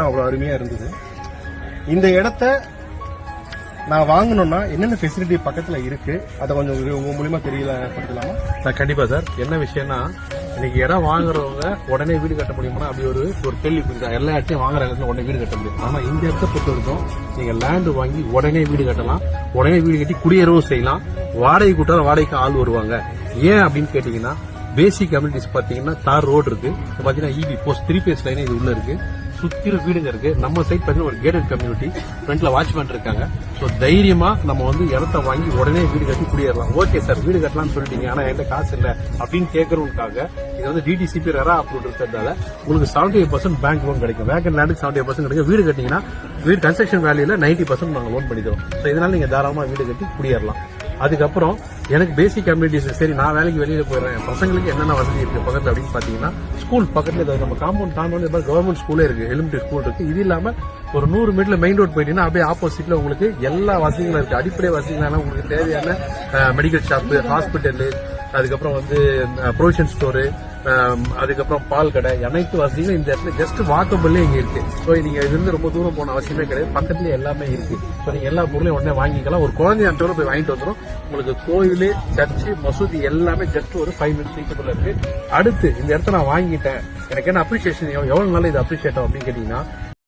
அவ்வளோ அருமையாக இருந்தது. இந்த இடத்த நான் வாங்கணும்னா என்னென்ன ஃபெசிலிட்டி பக்கத்தில் இருக்கு? அதை கொஞ்சம் உங்க- மூலியமா தெரியல படுத்தலாமா? நான் கண்டிப்பா சார். என்ன விஷயம்னா இன்னைக்கு இடம் வாங்குறவங்க உடனே வீடு கட்ட முடியுமா அப்படி ஒரு ஒரு கேள்வி புரியுது எல்லா இடத்தையும் வாங்குற இடத்துல உடனே வீடு கட்ட முடியும். ஆனா இந்த இடத்த பொறுத்த வரைக்கும் நீங்க லேண்டு வாங்கி உடனே வீடு கட்டலாம். உடனே வீடு கட்டி குடியேறவும் செய்யலாம். வாடகை கூட்டாலும் வாடகைக்கு ஆள் வருவாங்க. ஏன் அப்படின்னு கேட்டீங்கன்னா பேசிக் கம்யூனிட்டிஸ் பாத்தீங்கன்னா தார் ரோடு இருக்கு. பாத்தீங்கன்னா EB post three phase line இது உள்ள இருக்கு. சுத்திர வீடுங்க இருக்கு. நம்ம சைட் பாத்தீங்கன்னா ஒரு கேட்டட் கம்யூனிட்டி ஃப்ரண்ட்ல வாட்ச்மேன் இருக்காங்க. சோ தைரியமா நம்ம வந்து இடத்த வாங்கி உடனே வீடு கட்டி குடியேறலாம். ஓகே சார் வீடு கட்டலாம்னு சொல்லிட்டீங்க. ஆனா என்கிட்ட காசு இல்ல அப்படின்னு கேட்கறவங்களுக்காக இது வந்து டிடிசிபி ரெரா அப்ரூவ் இருக்கிறதால உங்களுக்கு seventy eight percent bank loan கிடைக்கும். வேக்கன் லேண்டுக்கு செவன்டி பர்சன்ட் கிடைக்கும். வீடு கட்டிங்கன்னா வீடு கன்ஸ்ட்ரக்ஷன் வேலையில நைன்டி பர்சன்ட் நாங்க லோன் பண்ணிக்கிறோம். ஸோ இதனால நீங்க தாராளமா வீடு கட்டி குடியேறலாம். அதுக்கப்புறம் எனக்கு பேசிக் கம்யூனிட்டிஸ் சரி நான் வேலைக்கு வெளியில போயிடுறேன். பசங்களுக்கு என்னென்ன வசதி இருக்கு? பக்கத்துல அப்படின்னு பாத்தீங்கன்னா ஸ்கூல் பக்கத்துல நம்ம காம்பவுண்ட் தாண்டோன்னு கவர்மெண்ட் ஸ்கூலே இருக்கு. எலிமெண்ட்ரி ஸ்கூல் இருக்கு. இது இல்லாம ஒரு நூறு மீட்டர்ல மெயின் ரோட் போயிட்டீங்கன்னா அப்படியே ஆப்போசிட்ல உங்களுக்கு எல்லா வசதிகளும் இருக்கு. அடிப்படை வசதிகளான உங்களுக்கு தேவையான மெடிக்கல் ஷாப்பு ஹாஸ்பிட்டல் அதுக்கப்புறம் வந்து ப்ரொவிஷன் ஸ்டோரு அதுக்கப்புறம் பால் கடை அனைத்து வசதியும் இந்த இடத்துல ஜஸ்ட் வாக்கபிள்லேயே இங்கே இருக்கு. ஸோ நீங்க இது இருந்து ரொம்ப தூரம் போன அவசியமே கிடையாது. பக்கத்துலயே எல்லாமே இருக்கு. ஸோ நீங்க எல்லா பொருளையும் உடனே வாங்கிக்கலாம். ஒரு குழந்தைய அந்த போய் வாங்கிட்டு வந்துடும் உங்களுக்கு கோயிலு சர்ச்சு மசூதி எல்லாமே ஜஸ்ட் ஒரு ஃபைவ் மினிட்ஸ் ரீச்சபிள் இருக்கு. அடுத்து இந்த இடத்த நான் வாங்கிட்டேன். எனக்கு என்ன அப்ரிசியேஷன் எவ்வளவு நாள் இது அப்ரிசியேட் ஆகும் அப்படின்னு கேட்டீங்கன்னா